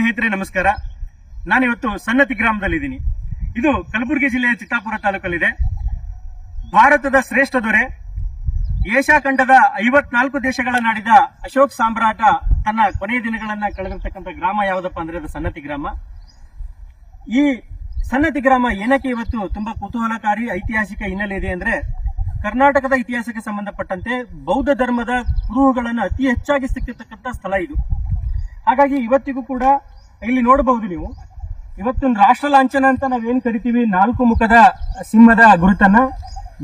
ಸ್ನೇಹಿತರೆ, ನಮಸ್ಕಾರ. ನಾನಿವತ್ತು ಸನ್ನತಿ ಗ್ರಾಮದಲ್ಲಿದ್ದೀನಿ. ಇದು ಕಲಬುರಗಿ ಜಿಲ್ಲೆಯ ಚಿತ್ತಾಪುರ ತಾಲೂಕಲ್ಲಿದೆ. ಭಾರತದ ಶ್ರೇಷ್ಠ ದೊರೆ, ಏಷ್ಯಾ ಖಂಡದ ಐವತ್ನಾಲ್ಕು ದೇಶಗಳ ನಾಡಿದ ಅಶೋಕ್ ಸಾಮ್ರಾಟ ತನ್ನ ಕೊನೆಯ ದಿನಗಳನ್ನ ಕಳೆದಿರ್ತಕ್ಕಂಥ ಗ್ರಾಮ ಯಾವುದಪ್ಪ ಅಂದ್ರೆ ಅದು ಸನ್ನತಿ ಗ್ರಾಮ. ಈ ಸನ್ನತಿ ಗ್ರಾಮ ಏನಕ್ಕೆ ಇವತ್ತು ತುಂಬಾ ಕುತೂಹಲಕಾರಿ, ಐತಿಹಾಸಿಕ ಹಿನ್ನೆಲೆ ಇದೆ ಅಂದ್ರೆ ಕರ್ನಾಟಕದ ಇತಿಹಾಸಕ್ಕೆ ಸಂಬಂಧಪಟ್ಟಂತೆ ಬೌದ್ಧ ಧರ್ಮದ ಕುರುಹುಗಳನ್ನು ಅತಿ ಹೆಚ್ಚಾಗಿ ಸಿಕ್ಕಿರ್ತಕ್ಕಂಥ ಸ್ಥಳ ಇದು. ಹಾಗಾಗಿ ಇವತ್ತಿಗೂ ಕೂಡ ಇಲ್ಲಿ ನೋಡಬಹುದು ನೀವು. ಇವತ್ತಿನ ರಾಷ್ಟ್ರ ಲಾಂಛನ ಅಂತ ನಾವೇನು ಕರಿತೀವಿ? ನಾಲ್ಕು ಮುಖದ ಸಿಂಹದ ಗುರುತನ್ನ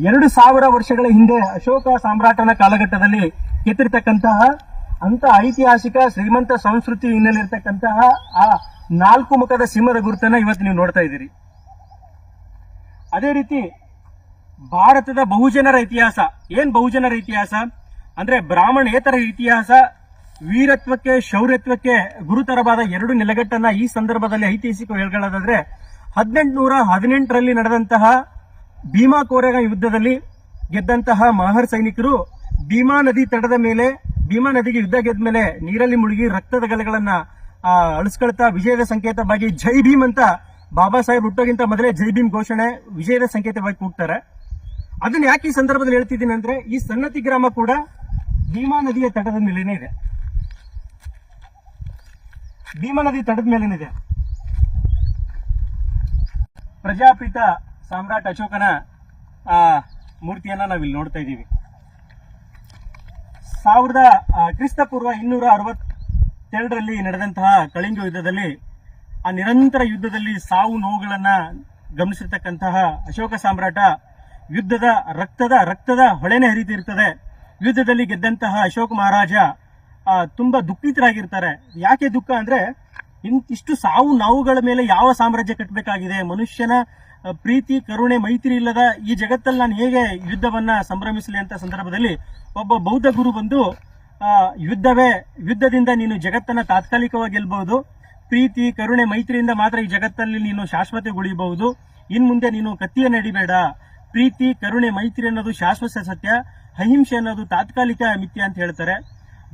ಎರಡು ಸಾವಿರ ವರ್ಷಗಳ ಹಿಂದೆ ಅಶೋಕ ಸಾಮ್ರಾಟನ ಕಾಲಘಟ್ಟದಲ್ಲಿ ಕೆತ್ತಿರ್ತಕ್ಕಂತಹ ಅಂತ ಐತಿಹಾಸಿಕ ಶ್ರೀಮಂತ ಸಂಸ್ಕೃತಿ ಹಿನ್ನೆಲೆ ಇರತಕ್ಕಂತಹ ಆ ನಾಲ್ಕು ಮುಖದ ಸಿಂಹದ ಗುರುತನ್ನ ಇವತ್ತು ನೀವು ನೋಡ್ತಾ ಇದ್ದೀರಿ. ಅದೇ ರೀತಿ ಭಾರತದ ಬಹುಜನರ ಇತಿಹಾಸ. ಏನ್ ಬಹುಜನರ ಇತಿಹಾಸ? ಅಂದ್ರೆ ಬ್ರಾಹ್ಮಣೇತರ ಇತಿಹಾಸ ವೀರತ್ವಕ್ಕೆ, ಶೌರ್ಯತ್ವಕ್ಕೆ ಗುರುತರವಾದ ಎರಡು ನೆಲೆಗಟ್ಟನ್ನ ಈ ಸಂದರ್ಭದಲ್ಲಿ ಐತಿಹಾಸಿಕ ಹೇಳ್ಕೊಳ್ಳೋದಾದ್ರೆ ಹದಿನೆಂಟುನೂರ ಹದಿನೆಂಟರಲ್ಲಿ ನಡೆದಂತಹ ಭೀಮಾ ಕೋರೆಗ ಯುದ್ಧದಲ್ಲಿ ಗೆದ್ದಂತಹ ಮಹರ್ ಸೈನಿಕರು ಭೀಮಾ ನದಿ ತಡದ ಮೇಲೆ, ಭೀಮಾ ನದಿಗೆ ಯುದ್ಧ ಗೆದ್ದ ಮೇಲೆ ನೀರಲ್ಲಿ ಮುಳುಗಿ ರಕ್ತದ ಗಲೆಗಳನ್ನ ಅಳಿಸ್ಕೊಳ್ತಾ ವಿಜಯದ ಸಂಕೇತವಾಗಿ ಜೈ ಭೀಮ್ ಅಂತ ಬಾಬಾ ಸಾಹೇಬ್ ಹುಟ್ಟೋಗಿಂತ ಮೊದಲೇ ಜೈ ಭೀಮ್ ಘೋಷಣೆ ವಿಜಯದ ಸಂಕೇತವಾಗಿ ಕೂಗ್ತಾರೆ. ಅದನ್ನ ಯಾಕೆ ಈ ಸಂದರ್ಭದಲ್ಲಿ ಹೇಳ್ತಿದ್ದೀನಿ ಅಂದ್ರೆ ಈ ಸನ್ನತಿ ಗ್ರಾಮ ಕೂಡ ಭೀಮಾ ನದಿಯ ತಟದ ಮೇಲೇನೆ ಇದೆ. ಭೀಮಾ ನದಿ ತಡದ ಮೇಲೇನಿದೆ. ಪ್ರಜಾಪಿತ ಸಾಮ್ರಾಟ್ ಅಶೋಕನ ಆ, ಮೂರ್ತಿಯನ್ನ ನಾವಿಲ್ಲಿ ನೋಡ್ತಾ ಇದ್ದೀವಿ. ಸಾವಿರದ ಕ್ರಿಸ್ತಪೂರ್ವ ಕ್ರಿಸ್ತ ಪೂರ್ವ ಇನ್ನೂರ ಅರವತ್ತೆರಡರಲ್ಲಿ ನಡೆದಂತಹ ಕಳಿಂಗ ಯುದ್ಧದಲ್ಲಿ ಆ ನಿರಂತರ ಯುದ್ಧದಲ್ಲಿ ಸಾವು ನೋವುಗಳನ್ನ ಗಮನಿಸಿರ್ತಕ್ಕಂತಹ ಅಶೋಕ ಸಾಮ್ರಾಟ ಯುದ್ಧದ ರಕ್ತದ ರಕ್ತದ ಹೊಳೆನೇ ಹರಿತಿರ್ತದೆ. ಯುದ್ಧದಲ್ಲಿ ಗೆದ್ದಂತಹ ಅಶೋಕ ಮಹಾರಾಜ ತುಂಬಾ ದುಃಖಿತರಾಗಿರ್ತಾರೆ. ಯಾಕೆ ದುಃಖ ಅಂದ್ರೆ ಇಂತಿಷ್ಟು ಸಾವು ನಾವುಗಳ ಮೇಲೆ ಯಾವ ಸಾಮ್ರಾಜ್ಯ ಕಟ್ಟಬೇಕಾಗಿದೆ ಮನುಷ್ಯನ ಪ್ರೀತಿ, ಕರುಣೆ, ಮೈತ್ರಿ ಇಲ್ಲದ ಈ ಜಗತ್ತಲ್ಲಿ ನಾನು ಹೇಗೆ ಯುದ್ಧವನ್ನ ಸಂಭ್ರಮಿಸಲಿ ಅಂತ ಸಂದರ್ಭದಲ್ಲಿ ಒಬ್ಬ ಬೌದ್ಧ ಗುರು ಬಂದು ಯುದ್ಧವೇ, ಯುದ್ಧದಿಂದ ನೀನು ಜಗತ್ತನ್ನ ತಾತ್ಕಾಲಿಕವಾಗಿ ಗೆಲ್ಬಹುದು. ಪ್ರೀತಿ, ಕರುಣೆ, ಮೈತ್ರಿಯಿಂದ ಮಾತ್ರ ಈ ಜಗತ್ತಲ್ಲಿ ನೀನು ಶಾಶ್ವತಗೊಳಿಬಹುದು. ಇನ್ ಮುಂದೆ ನೀನು ಕತ್ತಿಯ ನಡಿಬೇಡ ಪ್ರೀತಿ, ಕರುಣೆ, ಮೈತ್ರಿ ಅನ್ನೋದು ಶಾಶ್ವತ ಸತ್ಯ. ಅಹಿಂಸೆ ಅನ್ನೋದು ತಾತ್ಕಾಲಿಕ ಮಿಥ್ಯ ಅಂತ ಹೇಳ್ತಾರೆ.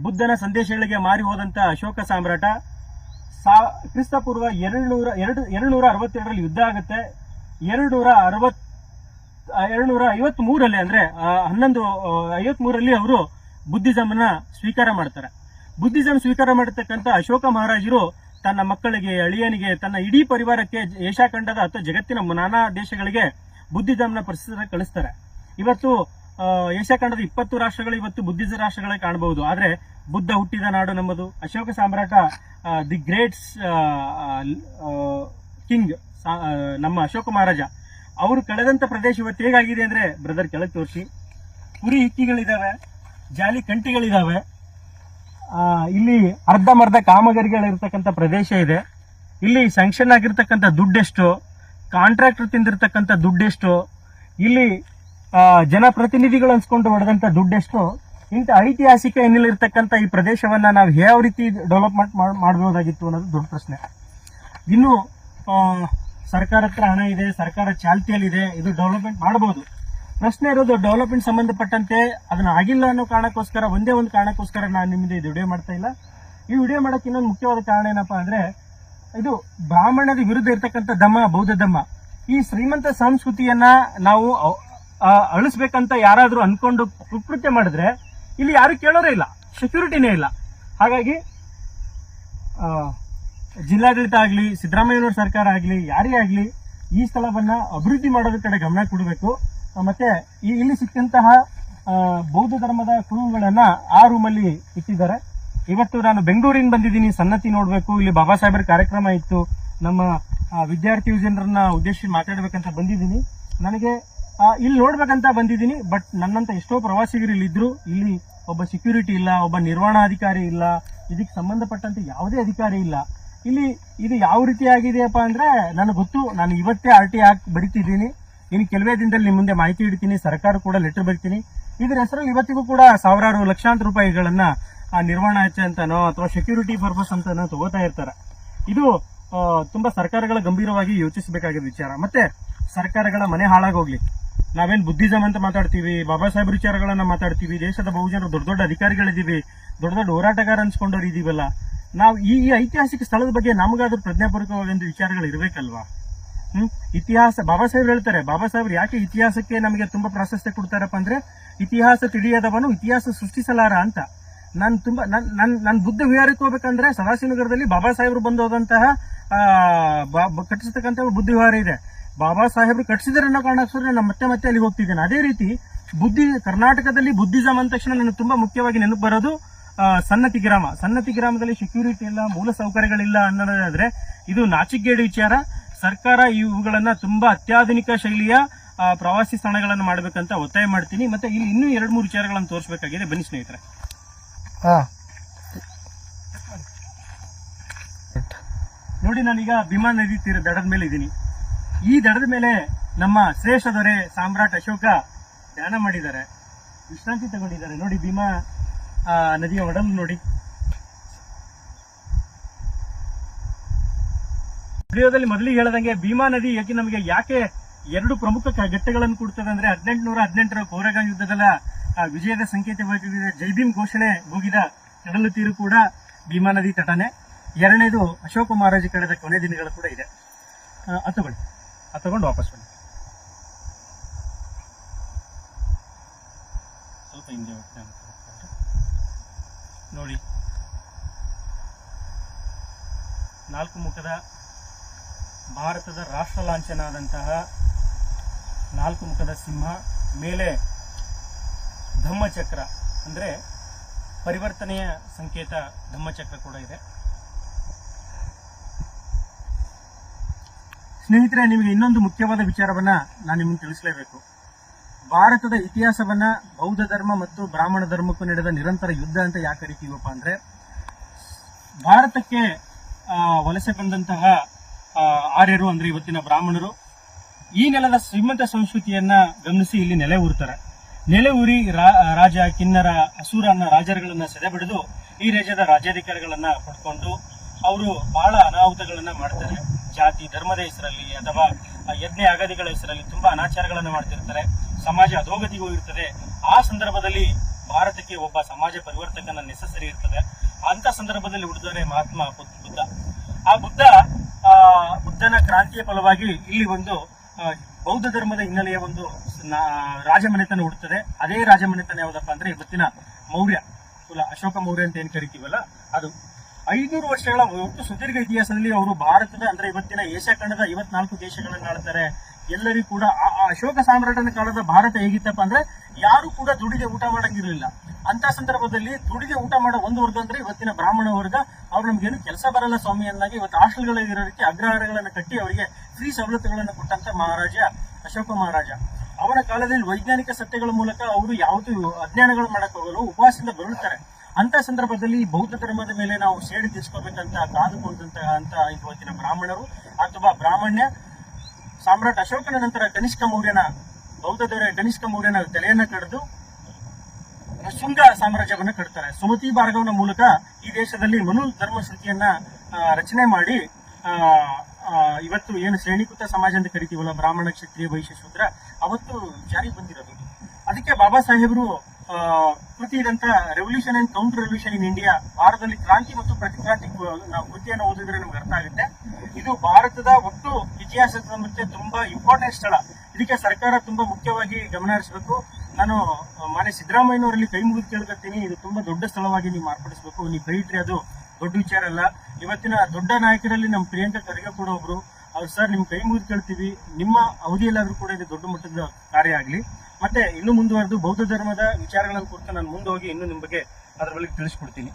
ಬುದ್ಧನ ಸಂದೇಶಗಳಿಗೆ ಮಾರಿ ಹೋದಂಥ ಅಶೋಕ ಸಾಮ್ರಾಟ, ಸಾ, ಕ್ರಿಸ್ತ ಪೂರ್ವ ಎರಡು ನೂರ ಎರಡು ಎರಡು ಅರವತ್ತೆರಡರಲ್ಲಿ ಯುದ್ಧ ಆಗುತ್ತೆ. ಎರಡು ನೂರ ಅರವತ್ ಎರಡು ನೂರ ಐವತ್ ಮೂರಲ್ಲಿ ಅಂದ್ರೆ ಹನ್ನೊಂದು ಐವತ್ ಮೂರಲ್ಲಿ ಅವರು ಬುದ್ಧಿಸಮನ್ನ ಸ್ವೀಕಾರ ಮಾಡ್ತಾರೆ. ಬುದ್ಧಿಸಮ್ ಸ್ವೀಕಾರ ಮಾಡತಕ್ಕಂಥ ಅಶೋಕ ಮಹಾರಾಜರು ತನ್ನ ಮಕ್ಕಳಿಗೆ, ಅಳಿಯನಿಗೆ, ತನ್ನ ಇಡೀ ಪರಿವಾರಕ್ಕೆ ಏಷ್ಯಾ ಖಂಡದ ಅಥವಾ ಜಗತ್ತಿನ ನಾನಾ ದೇಶಗಳಿಗೆ ಬುದ್ಧಿಸಮ್ನ ಪ್ರಸಿದ್ಧ ಕಳಿಸ್ತಾರೆ. ಇವತ್ತು ಏಷ್ಯಾ ಖಂಡದ ಇಪ್ಪತ್ತು ರಾಷ್ಟ್ರಗಳು ಇವತ್ತು ಬುದ್ಧಿಸ ರಾಷ್ಟ್ರಗಳೇ ಕಾಣಬಹುದು. ಆದ್ರೆ ಬುದ್ಧ ಹುಟ್ಟಿದ ನಾಡು ನಮ್ಮದು. ಅಶೋಕ ಸಾಮ್ರಾಟ ದಿ ಗ್ರೇಟ್ಸ್ ಕಿಂಗ್ ನಮ್ಮ ಅಶೋಕ ಮಹಾರಾಜ. ಅವರು ಕಳೆದಂತ ಪ್ರದೇಶ ಇವತ್ತು ಹೇಗಾಗಿದೆ ಅಂದ್ರೆ, ಬ್ರದರ್ ಕೆಳಗೆ ತೋರಿಸಿ. ಕುರಿ ಹಿಕ್ಕಿಗಳಿದಾವೆ, ಜಾಲಿ ಕಂಟಿಗಳಿದಾವೆ. ಇಲ್ಲಿ ಅರ್ಧಮರ್ಧ ಕಾಮಗಾರಿಗಳಿರ್ತಕ್ಕಂಥ ಪ್ರದೇಶ ಇದೆ. ಇಲ್ಲಿ ಸ್ಯಾಂಕ್ಷನ್ ಆಗಿರ್ತಕ್ಕಂಥ ದುಡ್ಡೆಷ್ಟು ಕಾಂಟ್ರಾಕ್ಟರ್ ತಿಂದಿರ್ತಕ್ಕಂಥ ದುಡ್ಡೆಷ್ಟು, ಇಲ್ಲಿ ಜನಪ್ರತಿನಿಧಿಗಳು ಅನ್ಸ್ಕೊಂಡು ಹೊಡೆದಂಥ ದುಡ್ಡೆಷ್ಟು, ಇಂಥ ಐತಿಹಾಸಿಕ ಹಿನ್ನೆಲೆ ಈ ಪ್ರದೇಶವನ್ನ ನಾವು ಯಾವ ರೀತಿ ಡೆವಲಪ್ಮೆಂಟ್ ಮಾಡಬಹುದಾಗಿತ್ತು ಅನ್ನೋದು ದೊಡ್ಡ ಪ್ರಶ್ನೆ. ಇನ್ನು ಸರ್ಕಾರ ಹತ್ರ ಹಣ ಇದೆ, ಸರ್ಕಾರ ಚಾಲ್ತಿಯಲ್ಲಿದೆ, ಇದು ಡೆವಲಪ್ಮೆಂಟ್ ಮಾಡಬಹುದು ಪ್ರಶ್ನೆ ಇರೋದು ಡೆವಲಪ್ಮೆಂಟ್ ಸಂಬಂಧಪಟ್ಟಂತೆ ಅದನ್ನ ಆಗಿಲ್ಲ ಅನ್ನೋ ಕಾರಣಕ್ಕೋಸ್ಕರ, ಒಂದೇ ಒಂದು ಕಾರಣಕ್ಕೋಸ್ಕರ ನಾನು ನಿಮ್ಮಿಂದ ಇದು ವಿಡಿಯೋ ಮಾಡ್ತಾ ಇಲ್ಲ. ಈ ವಿಡಿಯೋ ಮಾಡೋಕೆ ಇನ್ನೊಂದು ಮುಖ್ಯವಾದ ಕಾರಣ ಏನಪ್ಪಾ ಅಂದ್ರೆ, ಇದು ಬ್ರಾಹ್ಮಣದ ವಿರುದ್ಧ ಇರತಕ್ಕಂಥ ಧಮ್ಮ ಬೌದ್ಧ ಧಮ್ಮ ಈ ಶ್ರೀಮಂತ ಸಂಸ್ಕೃತಿಯನ್ನ ನಾವು ಅಳಿಸ್ಬೇಕಂತ ಯಾರಾದರೂ ಅನ್ಕೊಂಡು ಕುಕೃತ್ಯ ಮಾಡಿದ್ರೆ ಇಲ್ಲಿ ಯಾರು ಕೇಳೋರೇ ಇಲ್ಲ. ಸೆಕ್ಯೂರಿಟಿನೇ ಇಲ್ಲ. ಹಾಗಾಗಿ ಜಿಲ್ಲಾಡಳಿತ ಆಗಲಿ, ಸಿದ್ದರಾಮಯ್ಯನವ್ರ ಸರ್ಕಾರ ಆಗಲಿ, ಯಾರೇ ಆಗಲಿ, ಈ ಸ್ಥಳವನ್ನ ಅಭಿವೃದ್ಧಿ ಮಾಡೋದ್ರ ಕಡೆ ಗಮನ ಕೊಡಬೇಕು. ಮತ್ತೆ ಈ ಇಲ್ಲಿ ಸಿಕ್ಕಂತಹ ಬೌದ್ಧ ಧರ್ಮದ ಕುರುಹುಗಳನ್ನ ಆ ರೂಮಲ್ಲಿ ಇಟ್ಟಿದ್ದಾರೆ. ಇವತ್ತು ನಾನು ಬೆಂಗಳೂರಿಂದ ಬಂದಿದ್ದೀನಿ. ಸನ್ನತಿ ನೋಡಬೇಕು. ಇಲ್ಲಿ ಬಾಬಾ ಸಾಹೇಬರ ಕಾರ್ಯಕ್ರಮ ಇತ್ತು. ನಮ್ಮ ವಿದ್ಯಾರ್ಥಿ ಯುವಜನರನ್ನ ಉದ್ದೇಶಿಸಿ ಮಾತಾಡಬೇಕಂತ ಬಂದಿದ್ದೀನಿ. ನನಗೆ ಇಲ್ಲಿ ನೋಡ್ಬೇಕಂತ ಬಂದಿದ್ದೀನಿ ಬಟ್ ನನ್ನಂತ ಎಷ್ಟೋ ಪ್ರವಾಸಿಗರು ಇಲ್ಲಿ ಇದ್ರು. ಇಲ್ಲಿ ಒಬ್ಬ ಸೆಕ್ಯೂರಿಟಿ ಇಲ್ಲ, ಒಬ್ಬ ನಿರ್ವಹಣಾಧಿಕಾರಿ ಇಲ್ಲ, ಇದಕ್ಕೆ ಸಂಬಂಧಪಟ್ಟಂತೆ ಯಾವುದೇ ಅಧಿಕಾರಿ ಇಲ್ಲ. ಇಲ್ಲಿ ಇದು ಯಾವ ರೀತಿ ಆಗಿದೆಯಪ್ಪ ಅಂದ್ರೆ, ನನಗೆ ಗೊತ್ತು, ನಾನು ಇವತ್ತೇ ಆರ್ ಟಿ ಹಾಕಿ ಬರಿತಿದ್ದೀನಿ. ಇನ್ನು ಕೆಲವೇ ದಿನದಲ್ಲಿ ನಿಮ್ಮ ಮುಂದೆ ಮಾಹಿತಿ ಇಡ್ತೀನಿ, ಸರ್ಕಾರ ಕೂಡ ಲೆಟರ್ ಬರ್ತೀನಿ. ಇದ್ರ ಹೆಸರಲ್ಲಿ ಇವತ್ತಿಗೂ ಕೂಡ ಸಾವಿರಾರು ಲಕ್ಷಾಂತರ ರೂಪಾಯಿಗಳನ್ನ ಆ ನಿರ್ವಹಣಾ ವೆಚ್ಚ ಅಂತನೋ ಅಥವಾ ಸೆಕ್ಯೂರಿಟಿ ಪರ್ಪಸ್ ಅಂತನೋ ತಗೋತಾ ಇರ್ತಾರೆ. ಇದು ತುಂಬಾ ಸರ್ಕಾರಗಳ ಗಂಭೀರವಾಗಿ ಯೋಚಿಸಬೇಕಾಗಿದ್ದ ವಿಚಾರ. ಮತ್ತೆ ಸರ್ಕಾರಗಳ ಮನೆ ಹಾಳಾಗೋಗ್ಲಿ. ನಾವೇನ್ ಬುದ್ಧಿಸಮ್ ಅಂತ ಮಾತಾಡ್ತೀವಿ? ಬಾಬಾ ಸಾಹೇಬ್ ವಿಚಾರಗಳನ್ನ ಮಾತಾಡ್ತೀವಿ. ದೇಶದ ಬಹುಜನರು ದೊಡ್ಡ ದೊಡ್ಡ ಅಧಿಕಾರಿಗಳಿದ್ದೀವಿ. ದೊಡ್ಡ ದೊಡ್ಡ ಹೋರಾಟಗಾರ ಅನ್ಸ್ಕೊಂಡವ್ರು ಇದೀವಲ್ಲ. ನಾವು ಈ ಐತಿಹಾಸಿಕ ಸ್ಥಳದ ಬಗ್ಗೆ ನಮಗಾದ್ರೂ ಪ್ರಜ್ಞಾಪೂರ್ವಕವಾಗಿ ಒಂದು ವಿಚಾರಗಳು ಇರಬೇಕಲ್ವಾ? ಹ್ಮ್? ಇತಿಹಾಸ, ಬಾಬಾ ಸಾಹೇಬ್ ಹೇಳ್ತಾರೆ. ಬಾಬಾ ಸಾಹೇಬ್ರು ಯಾಕೆ ಇತಿಹಾಸಕ್ಕೆ ನಮಗೆ ತುಂಬಾ ಪ್ರಾಶಸ್ತ್ಯ ಕೊಡ್ತಾರಪ್ಪ ಅಂದ್ರೆ, ಇತಿಹಾಸ ತಿಳಿಯದವನು ಇತಿಹಾಸ ಸೃಷ್ಟಿಸಲಾರ ಅಂತ. ನಾನು ತುಂಬಾ, ನನ್ ನನ್ ನನ್ ಬುದ್ಧ ವಿಹಾರಕ್ಕೆ ಹೋಗ್ಬೇಕಂದ್ರೆ ಸದಾಶಿವನಗರದಲ್ಲಿ ಬಾಬಾ ಸಾಹೇಬ್ರು ಬಂದೋದಂತಹ ಕಟ್ಟಿಸ್ತಕ್ಕಂಥ ಬುದ್ಧ ವಿಹಾರ ಇದೆ. ಬಾಬಾ ಸಾಹೇಬರು ಕಟ್ಟಿಸಿದ್ರೆ ಅನ್ನೋ ಕಾರಣಕ್ಕೋಸ್ಕರ ನಾನು ಮತ್ತೆ ಮತ್ತೆ ಅಲ್ಲಿಗೆ ಹೋಗ್ತಿದ್ದೇನೆ. ಅದೇ ರೀತಿ ಬುದ್ಧಿ ಕರ್ನಾಟಕದಲ್ಲಿ ಬುದ್ಧಿಸಮ್ ಅಂದ ತಕ್ಷಣ ನನಗೆ ತುಂಬಾ ಮುಖ್ಯವಾಗಿ ನೆನಪು ಬರೋದು ಸನ್ನತಿ ಗ್ರಾಮ. ಸನ್ನತಿ ಗ್ರಾಮದಲ್ಲಿ ಸೆಕ್ಯೂರಿಟಿ ಇಲ್ಲ ಮೂಲ ಸೌಕರ್ಯಗಳಿಲ್ಲ ಅನ್ನೋದಾದ್ರೆ ಇದು ನಾಚಿಕೆಗೇಡು ವಿಚಾರ. ಸರ್ಕಾರ ಇವುಗಳನ್ನ ತುಂಬಾ ಅತ್ಯಾಧುನಿಕ ಶೈಲಿಯ ಪ್ರವಾಸಿ ತಾಣಗಳನ್ನು ಮಾಡಬೇಕಂತ ಒತ್ತಾಯ ಮಾಡ್ತೀನಿ. ಮತ್ತೆ ಇಲ್ಲಿ ಇನ್ನೂ ಎರಡು ಮೂರು ವಿಚಾರಗಳನ್ನು ತೋರಿಸಬೇಕಾಗಿದೆ. ಬನ್ನಿ ಸ್ನೇಹಿತರೆ. ಹಾ. ನೋಡಿ ನಾನೀಗ ಭೀಮಾ ನದಿ ತೀರ ದಡದ ಮೇಲೆ ಇದ್ದೀನಿ. ಈ ದಡದ ಮೇಲೆ ನಮ್ಮ ಶ್ರೇಷ್ಠ ದೊರೆ ಸಾಮ್ರಾಟ್ ಅಶೋಕ ಧ್ಯಾನ ಮಾಡಿದ್ದಾರೆ. ವಿಶ್ರಾಂತಿ ತಗೊಂಡಿದ್ದಾರೆ. ನೋಡಿ ಭೀಮಾ ನದಿಯ ಒಡಲು ನೋಡಿ. ವಿಡಿಯೋದಲ್ಲಿ ಮೊದಲಿಗೆ ಹೇಳದಂಗೆ ಭೀಮಾ ನದಿ ಯಾಕೆ ನಮಗೆ ಯಾಕೆ ಎರಡು ಪ್ರಮುಖ ಘಟ್ಟಗಳನ್ನು ಕೊಡ್ತದೆ ಅಂದ್ರೆ ಹದಿನೆಂಟುನೂರ ಹದಿನೆಂಟರ ಕೋರೆಗಾಂವ್ ಯುದ್ಧದಲ್ಲ ಆ, ವಿಜಯದ ಸಂಕೇತವಾಗಿದ್ದ ಜೈಭೀಮ್ ಘೋಷಣೆ ಹೋಗಿದ ಕಡಲು ತೀರು ಕೂಡ ಭೀಮಾ ನದಿ ತಟನೆ. ಎರಡನೇದು ಅಶೋಕ ಮಹಾರಾಜ ಕಳೆದ ಕೊನೆ ದಿನಗಳು ಕೂಡ ಇದೆ. ಆ, ಅದು ತಗೊಂಡು ವಾಪಸ್ ಬನ್ನಿ. ಸ್ವಲ್ಪ ಹಿಂದೆ. ನೋಡಿ. ನಾಲ್ಕು ಮುಖದ ಭಾರತದ ರಾಷ್ಟ್ರ ಲಾಂಛನ ಆದಂತಹ ನಾಲ್ಕು ಮುಖದ ಸಿಂಹ ಮೇಲೆ ಧಮ್ಮಚಕ್ರ ಅಂದ್ರೆ ಪರಿವರ್ತನೆಯ ಸಂಕೇತ ಧಮ್ಮಚಕ್ರ ಕೂಡ ಇದೆ. ಸ್ನೇಹಿತರೆ, ನಿಮಗೆ ಇನ್ನೊಂದು ಮುಖ್ಯವಾದ ವಿಚಾರವನ್ನ ನಾನು ನಿಮಗೆ ತಿಳಿಸಲೇಬೇಕು. ಭಾರತದ ಇತಿಹಾಸವನ್ನ ಬೌದ್ಧ ಧರ್ಮ ಮತ್ತು ಬ್ರಾಹ್ಮಣ ಧರ್ಮಕ್ಕೂ ನಡೆದ ನಿರಂತರ ಯುದ್ಧ ಅಂತ ಯಾಕೆ ಕರಿತೀವಪ್ಪ ಅಂದ್ರೆ, ಭಾರತಕ್ಕೆ ವಲಸೆ ಬಂದಂತಹ ಆರ್ಯರು ಅಂದ್ರೆ ಇವತ್ತಿನ ಬ್ರಾಹ್ಮಣರು, ಈ ನೆಲದ ಶ್ರೀಮಂತ ಸಂಸ್ಕೃತಿಯನ್ನ ಗಮನಿಸಿ ಇಲ್ಲಿ ನೆಲೆ ಊರ್ತಾರೆ. ನೆಲೆ ಊರಿ ರಾಜ ಕಿನ್ನರ ಅಸುರ ಅನ್ನ ರಾಜರುಗಳನ್ನ ಸೆದೆಬಿಡಿದು ಈ ರಾಜ್ಯದ ರಾಜ್ಯಾಧಿಕಾರಿಗಳನ್ನ ಪಡ್ಕೊಂಡು, ಅವರು ಬಹಳ ಅನಾಹುತಗಳನ್ನ ಮಾಡ್ತಾರೆ. ಜಾತಿ, ಧರ್ಮದ ಹೆಸರಲ್ಲಿ ಅಥವಾ ಯಜ್ಞ ಅಗದಿಗಳ ಹೆಸರಲ್ಲಿ ತುಂಬಾ ಅನಾಚಾರಗಳನ್ನು ಮಾಡ್ತಿರ್ತಾರೆ. ಸಮಾಜ ಅಧೋಗತಿಗೂ ಇರ್ತದೆ. ಆ ಸಂದರ್ಭದಲ್ಲಿ ಭಾರತಕ್ಕೆ ಒಬ್ಬ ಸಮಾಜ ಪರಿವರ್ತಕನ ನೆಸಸರಿ ಇರ್ತದೆ. ಅಂತ ಸಂದರ್ಭದಲ್ಲಿ ಹುಟ್ಟಿದರೆ ಮಹಾತ್ಮ ಬುದ್ಧ. ಆ ಬುದ್ಧ ಬುದ್ಧನ ಕ್ರಾಂತಿಯ ಫಲವಾಗಿ ಇಲ್ಲಿ ಒಂದು ಬೌದ್ಧ ಧರ್ಮದ ಹಿನ್ನೆಲೆಯ ಒಂದು ರಾಜಮನೆತನ ಹುಡ್ತದೆ ಅದೇ ರಾಜಮನೆತನ ಯಾವ್ದಪ್ಪ ಅಂದ್ರೆ ಇವತ್ತಿನ ಮೌರ್ಯ. ಅಶೋಕ ಮೌರ್ಯ ಅಂತ ಏನ್ ಕರಿತೀವಲ್ಲ, ಅದು. ಐನೂರು ವರ್ಷಗಳ ಒಟ್ಟು ಸುದೀರ್ಘ ಇತಿಹಾಸದಲ್ಲಿ ಅವರು ಭಾರತದ ಅಂದ್ರೆ ಇವತ್ತಿನ ಏಷ್ಯಾ ಖಂಡದ ಐವತ್ನಾಲ್ಕು ದೇಶಗಳನ್ನ ಆಳ್ತಾರೆ. ಎಲ್ಲರಿಗೂ ಕೂಡ ಆ ಅಶೋಕ ಸಾಮ್ರಾಟನ ಕಾಲದ ಭಾರತ ಹೇಗಿತ್ತಪ್ಪ ಅಂದ್ರೆ ಯಾರು ಕೂಡ ದುಡಿದೆ ಊಟ ಮಾಡಂಗಿರಲಿಲ್ಲ. ಅಂತ ಸಂದರ್ಭದಲ್ಲಿ ದುಡಿದೆ ಊಟ ಮಾಡೋ ಒಂದು ವರ್ಗ ಅಂದ್ರೆ ಇವತ್ತಿನ ಬ್ರಾಹ್ಮಣ ವರ್ಗ. ಅವ್ರು ನಮ್ಗೇನು ಕೆಲಸ ಬರಲ್ಲ ಸ್ವಾಮಿ ಅನ್ನಾಗಿ ಇವತ್ತು ಹಾಸ್ಟೆಲ್ಗಳಿರೋ ರೀತಿ ಅಗ್ರಹಾರಗಳನ್ನು ಕಟ್ಟಿ ಅವರಿಗೆ ಫ್ರೀ ಸವಲತ್ತುಗಳನ್ನು ಕೊಟ್ಟಂತ ಮಹಾರಾಜ ಅಶೋಕ ಮಹಾರಾಜ. ಅವನ ಕಾಲದಲ್ಲಿ ವೈಜ್ಞಾನಿಕ ಸತ್ಯಗಳ ಮೂಲಕ ಅವರು ಯಾವುದು ಅಜ್ಞಾನಗಳು ಮಾಡಕ್ ಹೋಗಲು ಉಪವಾಸದಿಂದ ಬರುತ್ತಾರೆ. ಅಂತ ಸಂದರ್ಭದಲ್ಲಿ ಬೌದ್ಧ ಧರ್ಮದ ಮೇಲೆ ನಾವು ಸೇಡಿ ತೀರ್ಸ್ಕೋಬೇಕಂತ ಕಾದುಕೊಂಡಂತ ಅಂತ ಇವತ್ತಿನ ಬ್ರಾಹ್ಮಣರು ಅಥವಾ ಬ್ರಾಹ್ಮಣ್ಯ ಸಾಮ್ರಾಟ್ ಅಶೋಕನ ನಂತರ ಕನಿಷ್ಕ ಮೌರ್ಯನ ಬೌದ್ಧ ದೊರೆ ಕನಿಷ್ಠ ಮೌರ್ಯನ ತಲೆಯನ್ನ ಕಡಿದು ಶೃಂಗ ಸಾಮ್ರಾಜ್ಯವನ್ನ ಕಟ್ತಾರೆ. ಸುಮತಿ ಭಾರ್ಗವನ ಮೂಲಕ ಈ ದೇಶದಲ್ಲಿ ಮನು ಧರ್ಮ ಶ್ರುತಿಯನ್ನ ರಚನೆ ಮಾಡಿ ಇವತ್ತು ಏನು ಶ್ರೇಣೀಕೃತ ಸಮಾಜ ಅಂತ ಕರಿತೀವಲ್ಲ, ಬ್ರಾಹ್ಮಣ ಕ್ಷತ್ರಿಯ ವೈಶ್ಯ ಶೂದ್ರ, ಅವತ್ತು ಜಾರಿಗೆ ಬಂದಿರೋದು. ಅದಕ್ಕೆ ಬಾಬಾ ಸಾಹೇಬರು ಕೃತಿ ಇದಂತ revolution and counter revolution in India ಭಾರತದಲ್ಲಿ ಕ್ರಾಂತಿ ಮತ್ತು ಪ್ರತಿಕ್ರಾಂತಿ ನಾವು ಕೃತಿಯನ್ನು ಓದಿದ್ರೆ ನಮ್ಗೆ ಅರ್ಥ ಆಗುತ್ತೆ. ಇದು ಭಾರತದ ಒಟ್ಟು ಇತಿಹಾಸದ ಮತ್ತೆ ತುಂಬಾ ಇಂಪಾರ್ಟೆಂಟ್ ಸ್ಥಳ. ಇದಕ್ಕೆ ಸರ್ಕಾರ ತುಂಬಾ ಮುಖ್ಯವಾಗಿ ಗಮನ ಹರಿಸಬೇಕು. ನಾನು ಮಾನ್ಯ ಸಿದ್ದರಾಮಯ್ಯನವರಲ್ಲಿ ಕೈ ಮುಗಿದು ಕೇಳ್ಕೊತೀನಿ ಇದು ತುಂಬಾ ದೊಡ್ಡ ಸ್ಥಳವಾಗಿ ನೀವು ಮಾರ್ಪಡಿಸಬೇಕು. ನೀವು ಕೈ ಇಟ್ರೆ ಅದು ದೊಡ್ಡ ವಿಚಾರ ಅಲ್ಲ. ಇವತ್ತಿನ ದೊಡ್ಡ ನಾಯಕರಲ್ಲಿ ನಮ್ಮ ಪ್ರಿಯಾಂಕಾ ಖರ್ಗೆ ಕೂಡ ಒಬ್ರು. ಅವ್ರು ಸರ್, ನಿಮ್ ಕೈ ಮುಗಿದು ಕೇಳ್ತೀವಿ. ನಿಮ್ಮ ಅವಧಿಯಲ್ಲಾದ್ರೂ ಕೂಡ ಇದು ದೊಡ್ಡ ಮಟ್ಟದ ಕಾರ್ಯ ಆಗ್ಲಿ. ಮತ್ತೆ ಇನ್ನು ಮುಂದುವರೆದು ಬೌದ್ಧ ಧರ್ಮದ ವಿಚಾರಗಳನ್ನು ಕುರಿತು ನಾನು ಮುಂದೆ ಹೋಗಿ ಇನ್ನು ನಿಮ್ ಬಗ್ಗೆ ಅದರ ಬಗ್ಗೆ ತಿಳಿಸ್ಕೊಡ್ತೀನಿ.